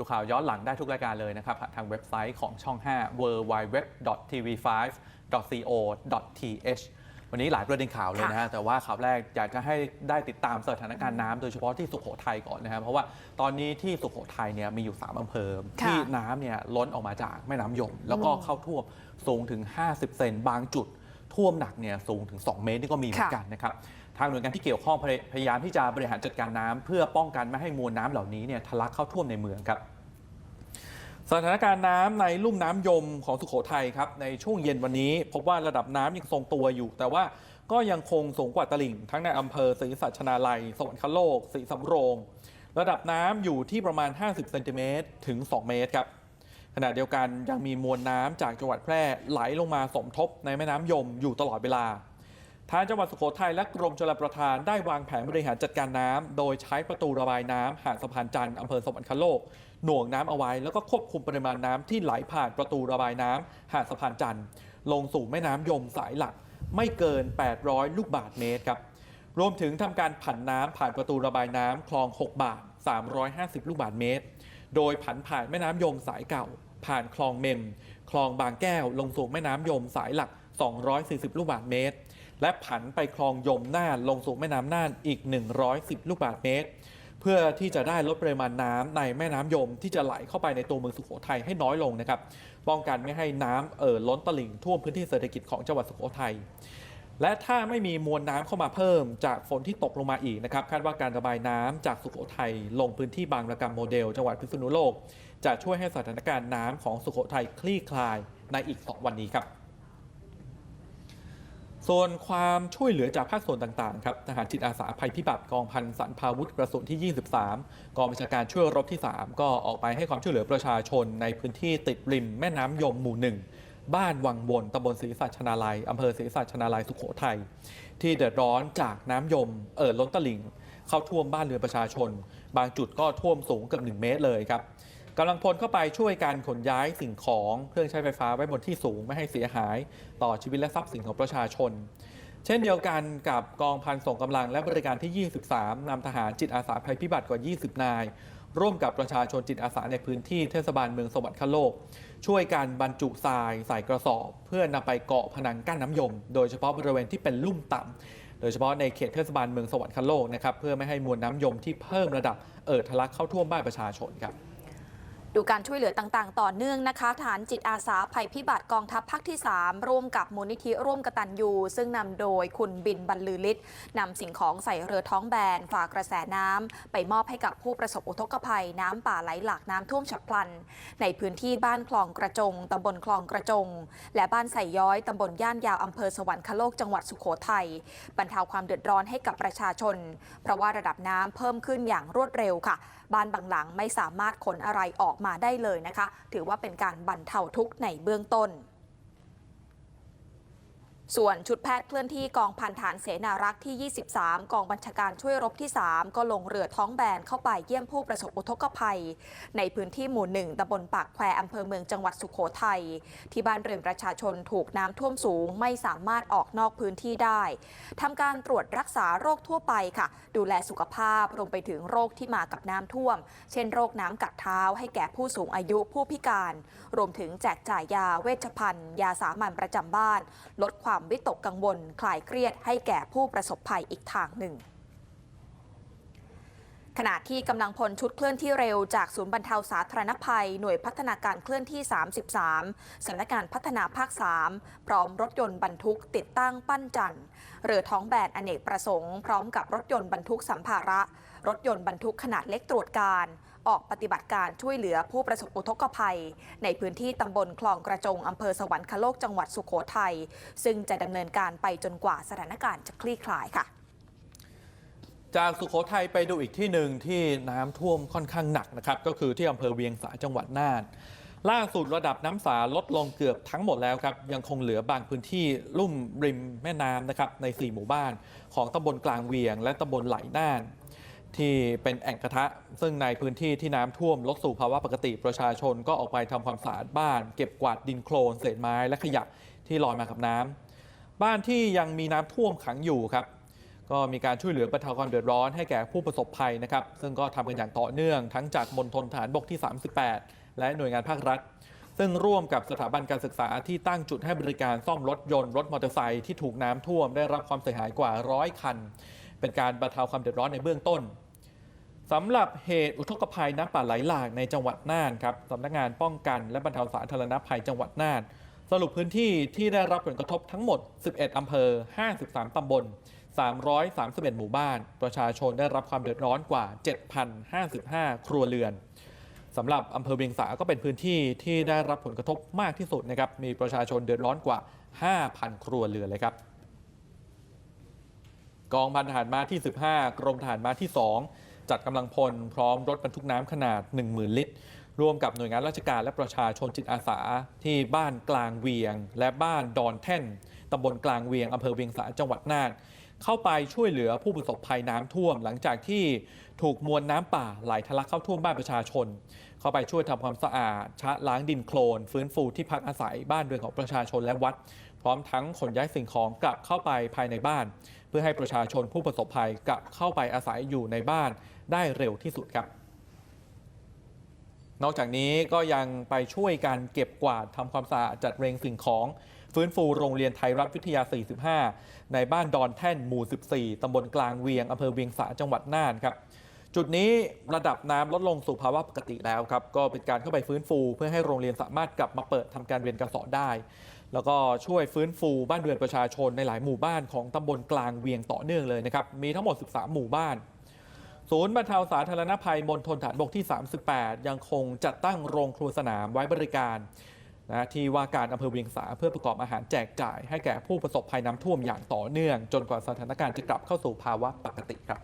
ดูข่าวย้อนหลังได้ทุกรายการเลยนะครับผ่านทางเว็บไซต์ของช่อง 5 www.tv5.co.th วันนี้หลายประเด็นข่าวเลยนะฮะ แต่ว่าข่าวแรกอยากจะให้ได้ติดตามสถานการณ์น้ำโดยเฉพาะที่สุโขทัยก่อนนะครับ เพราะว่าตอนนี้ที่สุโขทัยเนี่ยมีอยู่ 3อำเภอค่ะที่น้ำเนี่ยล้นออกมาจากแม่น้ำยม แล้วก็เข้าท่วมสูงถึง 50 เซนบางจุดท่วมหนักเนี่ยสูงถึง 2 เมตรนี่ก็มีเหมือนกันนะครับทางหน่วยงานที่เกี่ยวข้องพยายามที่จะบริหารจัดการน้ำเพื่อป้องกันไม่ให้มวลน้ำเหล่านี้เนี่ยทะลักเข้าท่วมในเมืองครับสถานการณ์น้ำในลุ่มน้ำยมของสุโขทัยครับในช่วงเย็นวันนี้ พบว่าระดับน้ำยังทรงตัวอยู่ แต่ว่าก็ยังคงสูงกว่าตลิ่ง ทั้งในอำเภอศรีสัชนาลัย สวรรคโลกศรีสำโรง ระดับน้ำอยู่ที่ประมาณ 50เซนติเมตรถึง 2 เมตรครับขณะเดียวกันยังมีมวลน้ำจากจังหวัดแพร่ไหลลงมาสมทบในแม่น้ำยมอยู่ตลอดเวลา ทางจังหวัดสุโขทัยและกรมชลประทานได้วางแผนบริหารจัดการน้ำโดยใช้ประตูระบายน้ำหาดสะพานจันทร์อำเภอสวรรคโลก หน่วงน้ำเอาไว้ แล้วก็ควบคุมปริมาณน้ำที่ไหลผ่านประตูระบายน้ำหาดสะพานจันทร์ลงสู่แม่น้ำยมสายหลัก ไม่เกิน 800 ลูกบาศก์เมตรครับรวมถึงทำการผันน้ำผ่านประตูระบายน้ำคลอง 6 บาท 350 ลูกบาศก์เมตร โดยผันผ่านแม่น้ำยมสายเก่า ผ่านคลองเมม คลองบางแก้วลงสู่แม่น้ำยมสายหลัก 240 ลูกบาศก์เมตร และผันไปคลองยมน่านลงสู่แม่น้ำน่านอีก 110 ลูกบาศก์เมตร เพื่อที่จะได้ลดปริมาณน้ำในแม่น้ำยมที่จะไหลเข้าไปในตัวเมืองสุโขทัยให้น้อยลงนะครับป้องกันไม่ให้น้ำเอ่อล้นตลิ่งท่วมพื้นที่เศรษฐกิจของจังหวัดสุโขทัยและถ้าไม่มีมวลน้ำเข้ามาเพิ่มจากฝนที่ตกลงมาอีกนะครับคาดว่าการระบายน้ำจากสุโขทัยลงพื้นที่บางระกำโมเดล จังหวัดพิษณุโลก จะช่วยให้สถานการณ์น้ำของสุโขทัยคลี่คลายในอีก 2 วันนี้ครับ ส่วนความช่วยเหลือจากภาคส่วนต่างๆครับทหารจิตอาสาภัยพิบัติกองพันสันพาวุธกระสุนที่ 23 กองบัญชาการช่วยรบที่ 3 ก็ออกไปให้ความช่วยเหลือประชาชนในพื้นที่ติดริมแม่น้ำยมหมู่หนึ่งบ้านวังวนตำบลศรีสัชนาลัยอำเภอศรีสัชนาลัยสุโขทัยที่เดือดร้อนจากน้ำยมเอ่อล้นตลิ่ง เข้าท่วมบ้านเรือนประชาชน บางจุดก็ท่วมสูงเกือบ1เมตรเลยครับ กำลังพลเข้าไปช่วยการขนย้ายสิ่งของเครื่องใช้ไฟฟ้าไว้บนที่สูงไม่ให้เสียหาย ต่อชีวิตและทรัพย์สินของประชาชน เช่นเดียวกันกับกองพันส่งกำลังและบริการที่ 23นำทหารจิตอาสาภัยพิบัติกว่า 20 นาย ร่วมกับประชาชนจิตอาสาในพื้นที่เทศบาลเมืองสวรรคโลก ช่วยการบรรจุทรายใส่กระสอบ เพื่อนำไปเกาะผนังกั้นน้ำยม โดยเฉพาะบริเวณที่เป็นลุ่มต่ำโดยเฉพาะในเขตเทศบาลเมืองสวรรคโลกนะครับเพื่อไม่ให้มวลน้ำยมที่เพิ่มระดับเอ่อทะลักเข้าท่วมบ้านประชาชนครับ ดูการช่วยเหลือต่างๆ ต่อเนื่องนะคะ ฐานจิตอาสาภัยพิบัติกองทัพภาคที่ 3 ร่วมกับมูลนิธิร่วมกตัญญูซึ่งนำโดยคุณบินบรรลือฤทธิ์นำสิ่งของใส่เรือท้องแบนฝากกระแสน้ำไปมอบให้กับผู้ประสบอุทกภัยน้ำป่าไหลหลากน้ำท่วมฉับพลัน ในพื้นที่บ้านคลองกระจงตำบลคลองกระจง และบ้านใส่ย้อยตำบลย่านยาวอำเภอสวรรคโลกจังหวัดสุโขทัยบรรเทาความเดือดร้อนให้กับประชาชน เพราะว่าระดับน้ำเพิ่มขึ้นอย่างรวดเร็วค่ะ บ้านบางหลังไม่สามารถขนอะไรออกมาได้เลยนะคะ ถือว่าเป็นการบรรเทาทุกข์ในเบื้องต้น ส่วนชุดแพทย์เคลื่อนที่กองพันฐานเสนารักษ์ที่ 23 กองบัญชาการช่วยรบที่ 3 ก็ลงเรือท้องแบนเข้าไปเยี่ยมผู้ประสบอุทกภัย ในพื้นที่หมู่หนึ่งตำบลปากแควอำเภอเมืองจังหวัดสุโขทัย ที่บ้านเรือนประชาชนถูกน้ำท่วมสูงไม่สามารถออกนอกพื้นที่ได้ทำการตรวจรักษาโรคทั่วไปค่ะ ดูแลสุขภาพรวมไปถึงโรคที่มากับน้ำท่วม เช่น โรคน้ำกัดเท้า ให้แก่ผู้สูงอายุผู้พิการ รวมถึงแจกจ่ายยาเวชภัณฑ์ ยาสามัญประจำบ้าน ลดความวิตกกังวล คลายเครียดให้แก่ผู้ประสบภัยอีกทางหนึ่ง ขณะที่กำลังพลชุดเคลื่อนที่เร็วจากศูนย์บรรเทาสาธารณภัย หน่วยพัฒนาการเคลื่อนที่ 33สำนักงานพัฒนาภาค 3 พร้อมรถยนต์บรรทุกติดตั้งปั้นจันทร์เรือท้องแบนอเนกประสงค์ พร้อมกับรถยนต์บรรทุกสัมภาระ รถยนต์บรรทุกขนาดเล็กตรวจการออกปฏิบัติการช่วยเหลือผู้ประสบอุทกภัย ในพื้นที่ตำบลคลองกระจงอำเภอสวรรคโลกจังหวัดสุโขทัยซึ่งจะดำเนินการไปจนกว่าสถานการณ์จะคลี่คลายค่ะ จากสุโขทัยไปดูอีกที่หนึ่งที่น้ำท่วมค่อนข้างหนักนะครับ ก็คือที่อำเภอเวียงสาจังหวัดน่าน ล่าสุดระดับน้ำสาลดลงเกือบทั้งหมดแล้วครับ ยังคงเหลือบางพื้นที่ลุ่มริมแม่น้ำนะครับใน 4 หมู่บ้าน ของตำบลกลางเวียง และตำบลไหลน่าน ที่เป็นแอ่งกระทะ ซึ่งในพื้นที่ที่น้ำท่วมลดสู่ภาวะปกติประชาชนก็ออกไปทำความสะอาดบ้าน เก็บกวาดดินโคลนเศษไม้และขยะที่ลอยมากับน้ำบ้านที่ยังมีน้ำท่วมขังอยู่ครับ ก็มีการช่วยเหลือบรรเทาความเดือดร้อนให้แก่ผู้ประสบภัยนะครับ ซึ่งก็ทำกันอย่างต่อเนื่องทั้งจากมณฑลฐานบกที่ 38 และหน่วยงานภาครัฐ ซึ่งร่วมกับสถาบันการศึกษาที่ตั้งจุดให้บริการซ่อมรถยนต์รถมอเตอร์ไซค์ที่ถูกน้ำท่วมได้รับความเสียหายกว่าร้อยคัน เป็นการบรรเทาความเดือดร้อนในเบื้องต้นสำหรับเหตุอุทกภัยน้ำป่าไหลหลากในจังหวัดน่านครับสำนักงานป้องกันและบรรเทาสาธารณภัยจังหวัดน่าน สรุปพื้นที่ที่ได้รับผลกระทบทั้งหมด 11 อำเภอ 53 ตำบล 331 หมู่บ้าน ประชาชนได้รับความเดือดร้อนกว่า 7,055 ครัวเรือนสำหรับอำเภอเวียงสาก็เป็นพื้นที่ที่ได้รับผลกระทบมากที่สุดนะครับ มีประชาชนเดือดร้อนกว่า 5,000 ครัวเรือนเลยครับ กองพันทหารมาที่ 15 กรมทหารมาที่ 2 จัดกำลังพลพร้อมรถบรรทุกน้ำขนาด 10,000 ลิตร ร่วมกับหน่วยงานราชการและประชาชนจิตอาสา ที่บ้านกลางเวียง และบ้านดอนแท่นตำบลกลางเวียงอำเภอเวียงสาจังหวัดน่าน เข้าไปช่วยเหลือผู้ประสบภัยน้ำท่วม หลังจากที่ถูกมวลน้ำป่าไหลทะลักเข้าท่วมบ้านประชาชน เข้าไปช่วยทำความสะอาดชะล้างดินโคลน ฟื้นฟูที่พักอาศัยบ้านเรือนของประชาชนและวัด พร้อมทั้งขนย้ายสิ่งของกลับเข้าไปภายในบ้าน เพื่อให้ประชาชนผู้ประสบภัยกลับเข้าไปอาศัยอยู่ในบ้านได้เร็วที่สุดครับ นอกจากนี้ก็ยังไปช่วยกันเก็บกวาดทำความสะอาดจัดเรียงสิ่งของ ฟื้นฟูโรงเรียนไทยรัฐวิทยา 45 ในบ้านดอนแท่นหมู่ 14 ตำบลกลางเวียงอำเภอเวียงสาจังหวัดน่านครับจุดนี้ระดับน้ำลดลงสู่ภาวะปกติแล้วครับ ก็เป็นการเข้าไปฟื้นฟู เพื่อให้โรงเรียนสามารถกลับมาเปิดทำการเรียนการสอนได้ แล้วก็ช่วยฟื้นฟูบ้านเรือนประชาชนในหลายหมู่บ้านของตำบลกลางเวียงต่อเนื่องเลยนะครับ มีทั้งหมด 13 หมู่บ้าน ศูนย์บรรเทาสาธารณภัยมณฑลฐานบกที่ 38 ยังคงจัดตั้งโรงครัวสนามไว้บริการนะที่ว่าการอำเภอเวียงสาเพื่อประกอบอาหารแจกจ่าย ให้แก่ผู้ประสบภัยน้ำท่วมอย่างต่อเนื่อง จนกว่าสถานการณ์จะกลับเข้าสู่ภาวะปกติครับ